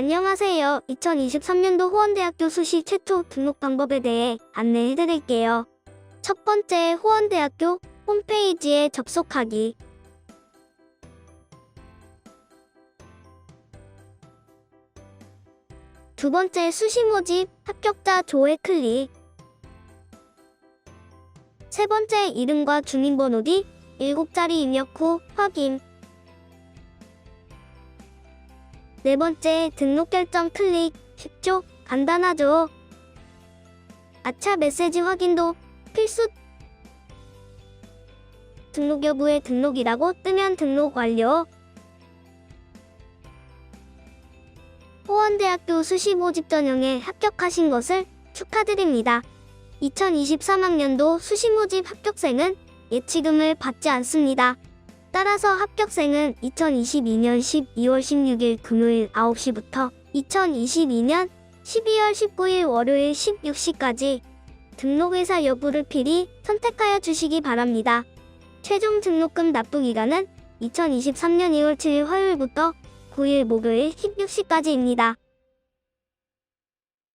안녕하세요. 2023년도 호원대학교 수시 최초 등록 방법에 대해 안내해 드릴게요. 첫 번째, 호원대학교 홈페이지에 접속하기. 두 번째, 수시 모집 합격자 조회 클릭. 세 번째, 이름과 주민번호 뒤 7자리 입력 후 확인. 네 번째, 등록 결정 클릭. 쉽죠? 간단하죠? 아차 메시지 확인도 필수. 등록 여부에 등록이라고 뜨면 등록 완료. 호원대학교 수시 모집 전형에 합격하신 것을 축하드립니다. 2023학년도 수시 모집 합격생은 예치금을 받지 않습니다. 따라서 합격생은 2022년 12월 16일 금요일 9시부터 2022년 12월 19일 월요일 16시까지 등록회사 여부를 필히 선택하여 주시기 바랍니다. 최종 등록금 납부 기간은 2023년 2월 7일 화요일부터 9일 목요일 16시까지입니다.